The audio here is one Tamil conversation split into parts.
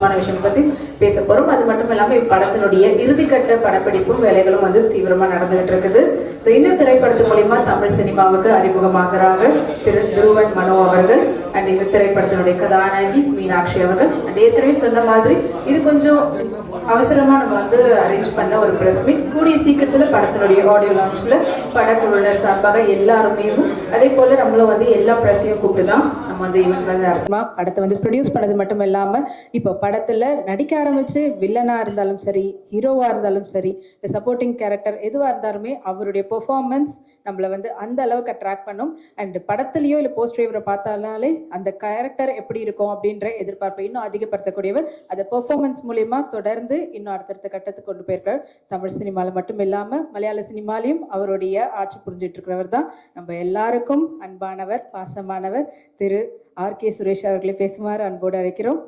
முக்கியமான விஷயம் பத்தி பேச போறோம் அது மட்டும் இல்லாம இப்படத்தினுடைய இறுதிக்கட்ட படப்பிடிப்பும் வேலைகளும் வந்து தீவிரமா நடந்துகிட்டு இருக்குது. ஸோ இந்த திரைப்படத்து மூலியமா தமிழ் சினிமாவுக்கு அறிமுகமாகிறாங்க திரு துருவன் மனோ அவர்கள். அண்ட் இந்த திரைப்படத்தினுடைய கதாநாயகி மீனாட்சி அவர்கள். அண்ட் ஏற்கனவே சொன்ன மாதிரி இது கொஞ்சம் அவசரமா நம்ம வந்து அரேஞ்ச் பண்ண ஒரு ப்ரெஸ் மீட் கூடிய சீக்கிரத்துல படத்தினுடைய ஆடியோ லான்ச்ல படக்குழுவினர் சார்பாக எல்லாருமே அதே போல நம்மளும் வந்து எல்லா ப்ரெஸ்ஸையும் கூப்பிட்டு தான் நம்ம வந்து ஈவெண்ட் வந்து நடத்தலாம் படத்தை வந்து ப்ரொடியூஸ் பண்ணது மட்டும் இல்லாம இப்போ படத்துல நடிக்க ஆரம்பிச்சு வில்லனா இருந்தாலும் சரி ஹீரோவா இருந்தாலும் சரி இந்த சப்போர்ட்டிங் கேரக்டர் எதுவா இருந்தாலுமே அவருடைய பெர்ஃபார்மன்ஸ் நம்மளை வந்து அந்த அளவுக்கு அட்ராக்ட் பண்ணும். அண்ட் படத்துலயோ இல்லை போஸ்ட் டிரைவரை பார்த்தாலே அந்த கேரக்டர் எப்படி இருக்கும் அப்படின்ற எதிர்பார்ப்பை இன்னும் அதிகப்படுத்தக்கூடியவர். அந்த பெர்ஃபார்மன்ஸ் மூலயமா தொடர்ந்து இன்னும் அடுத்தடுத்த கட்டத்துக்கு கொண்டு போயிருக்கார். தமிழ் சினிமாவில் மட்டும் இல்லாம மலையாள சினிமாலையும் அவருடைய ஆட்சி புரிஞ்சிட்டு இருக்கிறவர் தான். நம்ம எல்லாருக்கும் அன்பானவர் பாசமானவர் திரு ஆர் கே சுரேஷ் அவர்களை பேசுமாறு அன்போடு அழைக்கிறோம்.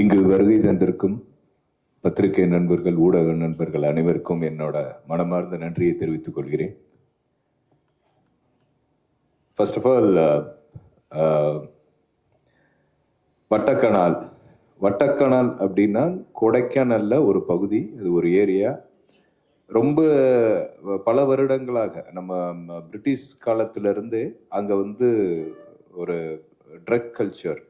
இங்கு வருகை தந்திருக்கும் பத்திரிகை நண்பர்கள் ஊடக நண்பர்கள் அனைவருக்கும் என்னோட மனமார்ந்த நன்றியை தெரிவித்துக் கொள்கிறேன். First of all Vattakanal. Vattakanal அப்படின்னா கொடைக்கானல்ல ஒரு பகுதி அது ஒரு ஏரியா. ரொம்ப பல வருடங்களாக நம்ம பிரிட்டிஷ் காலத்திலிருந்து அங்கே வந்து ஒரு ட்ரக் கல்ச்சர்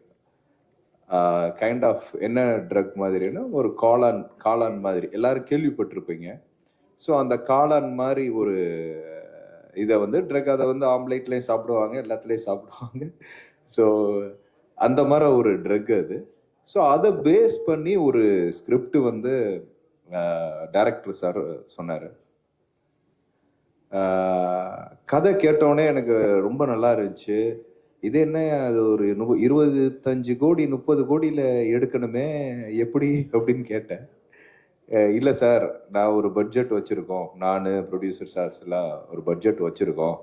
கைண்ட் ஆஃப் என்ன ட்ரக் மாதிரின்னா ஒரு காளான் காளான் மாதிரி. எல்லாரும் கேள்விப்பட்டிருப்பீங்க. ஸோ அந்த காளான் மாதிரி ஒரு இதை வந்து ட்ரக் அதை வந்து ஆம்லேட்லேயும் சாப்பிடுவாங்க எல்லாத்துலேயும் சாப்பிடுவாங்க. ஸோ அந்த மாதிரி ஒரு ட்ரக் அது. ஸோ அதை பேஸ் பண்ணி ஒரு ஸ்கிரிப்ட் வந்து டைரக்டர் சார் சொன்னார். கதை கேட்டோடனே எனக்கு ரொம்ப நல்லா இருந்துச்சு. இது என்ன அது ஒரு இருபத்தஞ்சு கோடி முப்பது கோடியில் எடுக்கணுமே எப்படி அப்படின்னு கேட்டேன். இல்லை சார் நான் ஒரு பட்ஜெட் வச்சுருக்கோம். நான் ப்ரொடியூசர் சார்ஸ் எல்லாம் ஒரு பட்ஜெட் வச்சுருக்கோம்.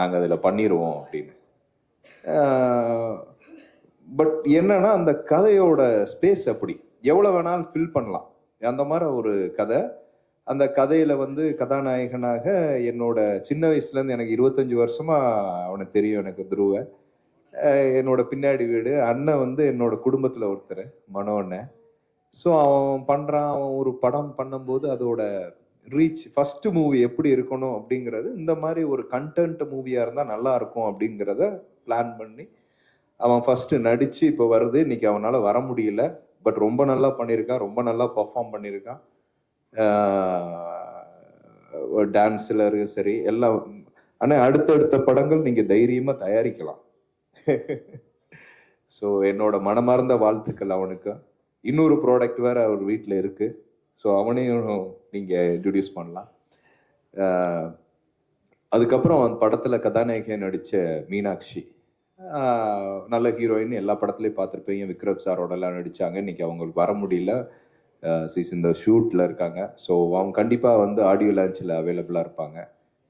நாங்கள் அதில் பண்ணிடுவோம் அப்படின்னு. பட் என்னன்னா அந்த கதையோட ஸ்பேஸ் அப்படி. எவ்வளோ வேணாலும் ஃபில் பண்ணலாம். அந்த மாதிரி ஒரு கதை. அந்த கதையில வந்து கதாநாயகனாக என்னோட சின்ன வயசுலேருந்து எனக்கு இருபத்தஞ்சு வருஷமா அவனுக்கு தெரியும் எனக்கு துருவை. என்னோட பின்னாடி வீடு. அண்ணன் வந்து என்னோட குடும்பத்தில் ஒருத்தர் மனோ அண்ணன் ஸோ அவன் பண்ணுறான் அவன் ஒரு படம் பண்ணும்போது அதோட ரீச் ஃபர்ஸ்ட் மூவி எப்படி இருக்கணும் அப்படிங்கிறது இந்த மாதிரி ஒரு கண்டென்ட் மூவியாக இருந்தால் நல்லா இருக்கும் அப்படிங்கிறத பிளான் பண்ணி அவன் ஃபர்ஸ்ட் நடிச்சு இப்போ வருது. இன்னைக்கு அவனால் வர முடியல. பட் ரொம்ப நல்லா பண்ணியிருக்கான் ரொம்ப நல்லா பர்ஃபார்ம் பண்ணியிருக்கான். டான்ஸ்ல சரி எல்லாம். ஆனால் அடுத்தடுத்த படங்கள் நீங்கள் தைரியமாக தயாரிக்கலாம். ஸோ என்னோட மனமார்ந்த வாழ்த்துக்கள் அவனுக்கு. இன்னொரு ப்ராடக்ட் வேற அவர் வீட்டில் இருக்கு. ஸோ அவனையும் நீங்க இன்ட்ரடியூஸ் பண்ணலாம். அதுக்கப்புறம் அந்த படத்தில் கதாநாயகியாக நடித்த மீனாட்சி. நல்ல ஹீரோயின் எல்லா படத்துலையும் பார்த்துருப்பேன். விக்ரம் சாரோடலாம் நடித்தாங்க இன்றைக்கி அவங்களுக்கு வர முடியல. சீஸ் இந்த ஷூட்டில் இருக்காங்க. ஸோ அவங்க கண்டிப்பாக வந்து ஆடியோ லான்ச்சில் அவைலபிளாக இருப்பாங்க.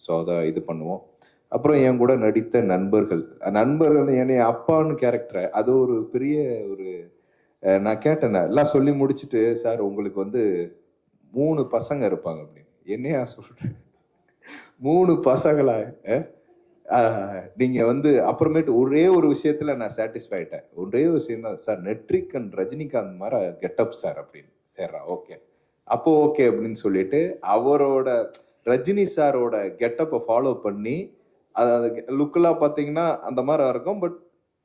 ஸோ அதை இது பண்ணுவோம். அப்புறம் என் கூட நடித்த நண்பர்கள். நண்பர்கள் என்னை அப்பான்னு கேரக்டர். அது ஒரு பெரிய ஒரு நான் கேட்டேன். எல்லாம் சொல்லி முடிச்சுட்டு சார் உங்களுக்கு வந்து மூணு பசங்க இருப்பாங்க அப்படின்னு. என்னையா சொல்றேன்? மூணு பசங்களா? நீங்கள் நீங்க வந்து அப்புறமேட்டு ஒரே ஒரு விஷயத்துல நான் சாட்டிஸ்ஃபை ஆயிட்டேன். ஒரே ஒரு விஷயம் தான் சார் நெட்ரிக் அண்ட் ரஜினிகாந்த் மாதிரி கெட்டப் சார் அப்படின்னு. சரிடா ஓகே. அப்போ ஓகே அப்படின்னு சொல்லிட்டு அவரோட ரஜினி சாரோட கெட்டப்பை ஃபாலோ பண்ணி அது அது லுக்கெல்லாம் பார்த்தீங்கன்னா அந்த மாதிரி இருக்கும். பட்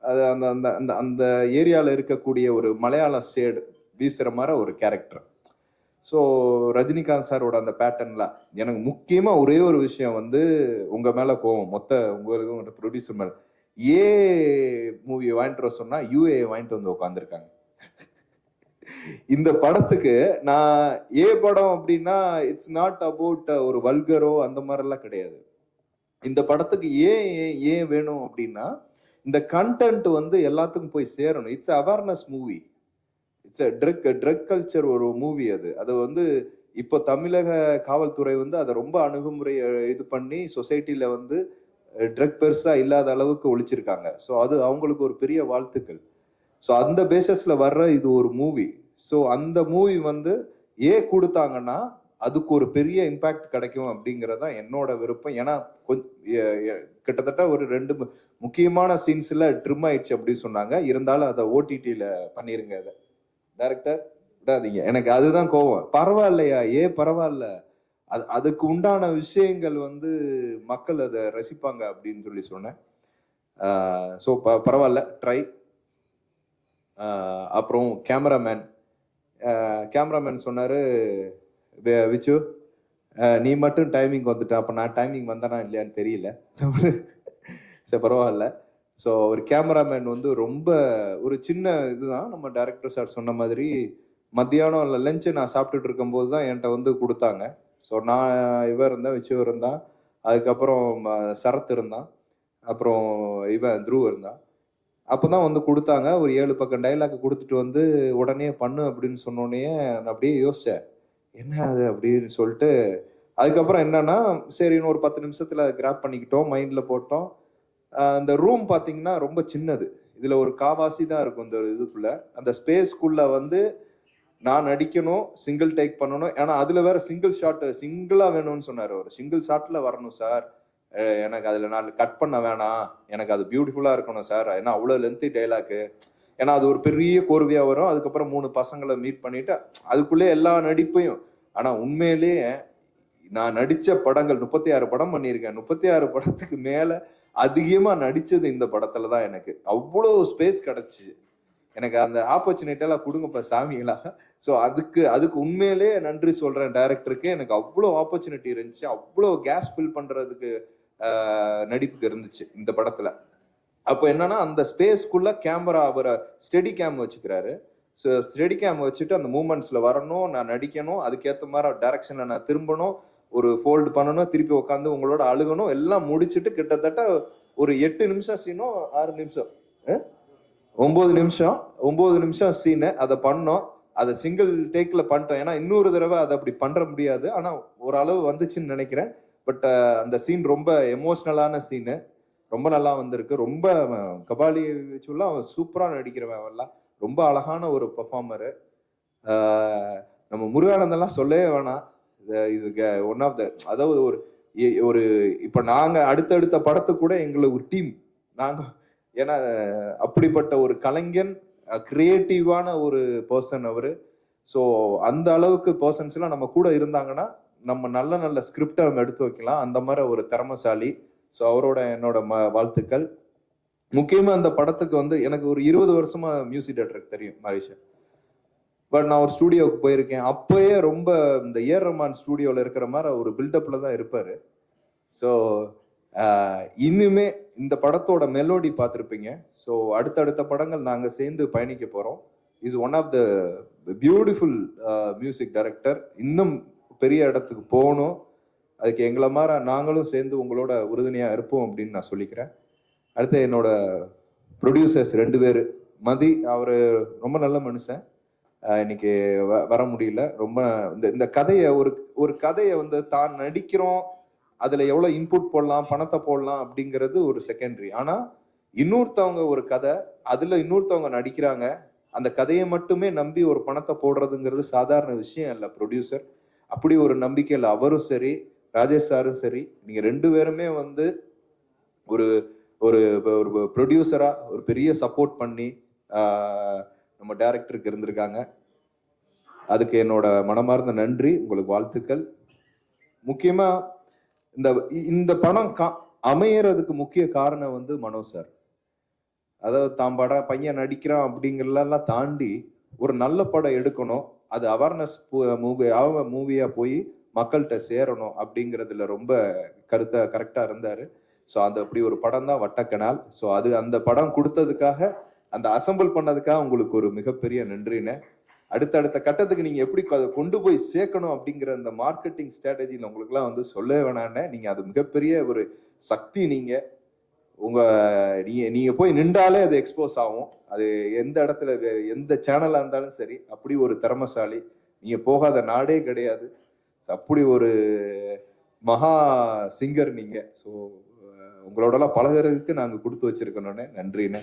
அது அந்த அந்த அந்த அந்த ஏரியாவில் இருக்கக்கூடிய ஒரு மலையாள ஷேடு வீசுகிற மாதிரி ஒரு கேரக்டர் ஸோ ரஜினிகாந்த் சாரோட அந்த பேட்டர்ன்ல எனக்கு முக்கியமாக ஒரே ஒரு விஷயம் வந்து உங்கள் மேலே கோவம். மொத்த உங்களுக்கு உங்கள்கிட்ட ப்ரொடியூசர் மேலே. ஏ மூவியை வாங்கிட்டு வர சொன்னால் யூஏ வாங்கிட்டு வந்து உட்காந்துருக்காங்க இந்த படத்துக்கு நான் ஏ படம் அப்படின்னா இட்ஸ் நாட் அபவுட் ஒரு வல்கரோ அந்த மாதிரிலாம் கிடையாது. இந்த படத்துக்கு ஏன் ஏன் ஏன் வேணும் அப்படின்னா இந்த கண்டென்ட் வந்து எல்லாத்துக்கும் போய் சேரணும். It's awareness movie it's drug drug culture ஒரு மூவி அது. அது வந்து இப்போ தமிழக காவல்துறை வந்து அதை ரொம்ப அணுகுமுறை இது பண்ணி சொசைட்டியில் வந்து ட்ரக் பெருசா இல்லாத அளவுக்கு ஒழிச்சிருக்காங்க. ஸோ அது அவங்களுக்கு ஒரு பெரிய வாழ்த்துக்கள். ஸோ அந்த பேசஸ்ல வர்ற இது ஒரு மூவி ஸோ அந்த மூவி வந்து ஏ கொடுத்தாங்கன்னா அதுக்கு ஒரு பெரிய இம்பாக்ட் கிடைக்கும் அப்படிங்கிறதா தான் என்னோட விருப்பம். ஏன்னா கொஞ்சம் கிட்டத்தட்ட ஒரு ரெண்டு முக்கியமான சீன்ஸ்ல ட்ரிம் ஆயிடுச்சு அப்படின்னு சொன்னாங்க. இருந்தாலும் அதை ஓடிடியில பண்ணிருங்க அதை. டேரக்டர் விடாதீங்க. எனக்கு அதுதான் கோவம். பரவாயில்லையா? ஏ பரவாயில்ல? அது அதுக்கு உண்டான விஷயங்கள் வந்து மக்கள் அதை ரசிப்பாங்க அப்படின்னு சொல்லி சொன்னேன். ஸோ ப பரவாயில்ல. ட்ரை அப்புறம் கேமராமேன் கேமராமேன் சொன்னார் விச்சு நீ மட்டும் டைமிங் வந்துட்ட அப்போ நான் டைமிங் வந்தனா இல்லையான்னு தெரியல. சரி பரவாயில்ல. ஸோ ஒரு கேமராமேன் வந்து ரொம்ப ஒரு சின்ன இதுதான். நம்ம டைரக்டர் சார் சொன்ன மாதிரி மத்தியானம் இல்லை லஞ்சு நான் சாப்பிட்டுட்டு இருக்கும்போது தான் என்கிட்ட வந்து கொடுத்தாங்க. ஸோ நான் இவன் இருந்தேன் விச்சு இருந்தான். அதுக்கப்புறம் ம- சரத் இருந்தான். அப்புறம் இவன் த்ருவ் இருந்தான். அப்போ தான் வந்து கொடுத்தாங்க. ஒரு ஏழு பக்கம் டைலாக் கொடுத்துட்டு வந்து உடனே பண்ணு அப்படின்னு சொன்னோடனே நான் அப்படியே யோசித்தேன் என்ன அது அப்படின்னு சொல்லிட்டு அதுக்கப்புறம் என்னன்னா சரி ஒரு பத்து நிமிஷத்துல கிராப் பண்ணிக்கிட்டோம் மைண்ட்ல போட்டோம். அந்த ரூம் பார்த்தீங்கன்னா ரொம்ப சின்னது. இதுல ஒரு காவாசி தான் இருக்கும் இந்த இதுக்குள்ள. அந்த ஸ்பேஸ்க்குள்ள வந்து நான் நடிக்கணும் சிங்கிள் டேக் பண்ணணும். ஏன்னா அதுல வேற சிங்கிள் ஷாட் சிங்கிளா வேணும்னு சொன்னார் ஒரு சிங்கிள் ஷாட்ல வரணும் சார் எனக்கு அதுல நான் கட் பண்ண வேணாம். எனக்கு அது பியூட்டிஃபுல்லா இருக்கணும் சார் ஏன்னா அவ்வளோ லென்த்தி டைலாக்கு ஏன்னா அது ஒரு பெரிய கோர்வையா வரும். அதுக்கப்புறம் மூணு பசங்களை மீட் பண்ணிட்டு அதுக்குள்ளே எல்லா நடிப்பையும். ஆனா உண்மையிலேயே நான் நடித்த படங்கள் முப்பத்தி ஆறு படம் பண்ணியிருக்கேன். முப்பத்தி ஆறு படத்துக்கு மேல அதிகமா நடிச்சது இந்த படத்துல தான் எனக்கு. அவ்வளோ ஸ்பேஸ் கிடைச்சு. எனக்கு அந்த ஆப்பர்ச்சுனிட்டி எல்லாம் கொடுங்கப்பா சாமிகளா. ஸோ அதுக்கு அதுக்கு உண்மையிலே நன்றி சொல்றேன் டைரக்டருக்கு எனக்கு அவ்வளோ ஆப்பர்ச்சுனிட்டி இருந்துச்சு. அவ்வளோ கேஸ் ஃபில் பண்றதுக்கு நடிப்புக்கு இருந்துச்சு இந்த படத்துல. அப்போ என்னன்னா அந்த ஸ்பேஸ்க்குள்ள கேமரா அவரை ஸ்டெடி கேம் வச்சுக்கிறாரு. ஸோ ஸ்டெடி கேம் வச்சுட்டு அந்த மூமெண்ட்ஸ்ல வரணும் நான் நடிக்கணும் அதுக்கேற்ற மாதிரி டைரக்ஷன்ல நான் திரும்பணும் ஒரு ஃபோல்டு பண்ணணும் திருப்பி உட்காந்து உங்களோட அழுகணும் எல்லாம் முடிச்சுட்டு கிட்டத்தட்ட ஒரு எட்டு நிமிஷம் சீனும் ஆறு நிமிஷம். ஒன்பது நிமிஷம் ஒன்பது நிமிஷம் சீனு அதை பண்ணோம். அதை சிங்கிள் டேக்ல பண்ணிட்டோம். ஏன்னா இன்னொரு தடவை அதை அப்படி பண்ற முடியாது. ஆனா ஓரளவு வந்துச்சுன்னு நினைக்கிறேன். பட் அந்த சீன் ரொம்ப எமோஷ்னலான சீனு ரொம்ப நல்லா வந்திருக்கு. ரொம்ப கபாலி வச்சுலாம் அவன் சூப்பராக நடிக்கிறவன் எல்லாம். ரொம்ப அழகான ஒரு பெர்ஃபார்மரு நம்ம முருகானந்தெல்லாம் சொல்லவே வேணாம். இது- ஒன் ஆஃப் த அதாவது ஒரு இ- ஒரு இப்போ நாங்கள் அடுத்தடுத்த படத்துக்கு கூட எங்களுக்கு ஒரு டீம் நாங்கள் ஏன்னா அப்படிப்பட்ட ஒரு கலைஞன் கிரியேட்டிவான ஒரு பர்சன் அவரு. ஸோ அந்த அளவுக்கு பர்சன்ஸ்லாம் நம்ம கூட இருந்தாங்கன்னா நம்ம நல்ல நல்ல ஸ்கிரிப்டை நம்ம எடுத்து வைக்கலாம். அந்த மாதிரி ஒரு திறமசாலி. ஸோ அவரோட என்னோட ம வாழ்த்துக்கள். முக்கியமாக அந்த படத்துக்கு வந்து எனக்கு ஒரு இருபது வருஷமா மியூசிக் டேரக்டருக்கு தெரியும் மலேசியா பட் நான் ஒரு ஸ்டூடியோவுக்கு போயிருக்கேன். அப்போயே ரொம்ப இந்த ஏர் ரமான் ஸ்டூடியோவில் இருக்கிற மாதிரி ஒரு பில்டப்பில் தான் இருப்பார். ஸோ இன்னுமே இந்த படத்தோட மெலோடி பார்த்துருப்பீங்க. ஸோ அடுத்தடுத்த படங்கள் நாங்கள் சேர்ந்து பயணிக்க போகிறோம் is one of the beautiful music director இன்னும் பெரிய இடத்துக்கு போகணும். அதுக்கு எங்களை மாதிரி நாங்களும் சேர்ந்து உங்களோட உறுதுணையாக இருப்போம் அப்படின்னு நான் சொல்லிக்கிறேன். அடுத்து என்னோட ப்ரொடியூசர்ஸ் ரெண்டு பேர். மதி அவர் ரொம்ப நல்ல மனுஷன். இன்னைக்கு வ- வர முடியல. ரொம்ப இந்த இந்த கதையை ஒரு ஒரு கதையை வந்து தான் நடிக்கிறோம். அதில் எவ்வளோ இன்புட் போடலாம் பணத்தை போடலாம் அப்படிங்கிறது ஒரு செகண்டரி ஆனால் இன்னொருத்தவங்க ஒரு கதை அதில் இன்னொருத்தவங்க நடிக்கிறாங்க. அந்த கதையை மட்டுமே நம்பி ஒரு பணத்தை போடுறதுங்கிறது சாதாரண விஷயம் இல்லை ப்ரொடியூசர் அப்படி ஒரு நம்பிக்கையில் அவரும் சரி ராஜேஷ் சாரும் சரி நீங்க ரெண்டு பேருமே வந்து ஒரு ஒரு ஒரு ப்ரொடியூசரா ஒரு பெரிய சப்போர்ட் பண்ணி நம்ம டேரக்டருக்கு இருந்திருக்காங்க. அதுக்கு என்னோட மனமார்ந்த நன்றி உங்களுக்கு வாழ்த்துக்கள். முக்கியமா இந்த இந்த படம் கா- அமையறதுக்கு முக்கிய காரணம் வந்து மனோ சார். அதாவது தான் படம் பையன் நடிக்கிறான் அப்படிங்கிறலாம் தாண்டி ஒரு நல்ல படம் எடுக்கணும். அது அவேர்னஸ் மூவி மூவியா போய் மக்கள்கிட்ட சேரணும் அப்படிங்கிறதுல ரொம்ப கருத்தா கரெக்டா இருந்தாரு. ஸோ அந்த அப்படி ஒரு படம் தான் வட்டக்கனால். ஸோ அது அந்த படம் கொடுத்ததுக்காக அந்த அசெம்பிள் பண்ணதுக்காக உங்களுக்கு ஒரு மிகப்பெரிய நன்றிண்ணே. அடுத்தடுத்த கட்டத்துக்கு நீங்க எப்படி அதை கொண்டு போய் சேர்க்கணும் அப்படிங்கிற அந்த மார்க்கெட்டிங் ஸ்ட்ராட்டஜியில் உங்களுக்குலாம் வந்து சொல்லவே வேணான்னு நீங்க அது மிகப்பெரிய ஒரு சக்தி நீங்க. உங்க நீங்க நீங்க போய் நின்றாலே அது எக்ஸ்போஸ் ஆகும். அது எந்த இடத்துல எந்த சேனலா இருந்தாலும் சரி அப்படி ஒரு திறமசாலி. நீங்க போகாத நாடே கிடையாது. அப்படி ஒரு மகா சிங்கர் நீங்க. ஸோ உங்களோடலாம் பழகுறதுக்கு நாங்கள் கொடுத்து வச்சிருக்கணும்னே நன்றிண்ணே.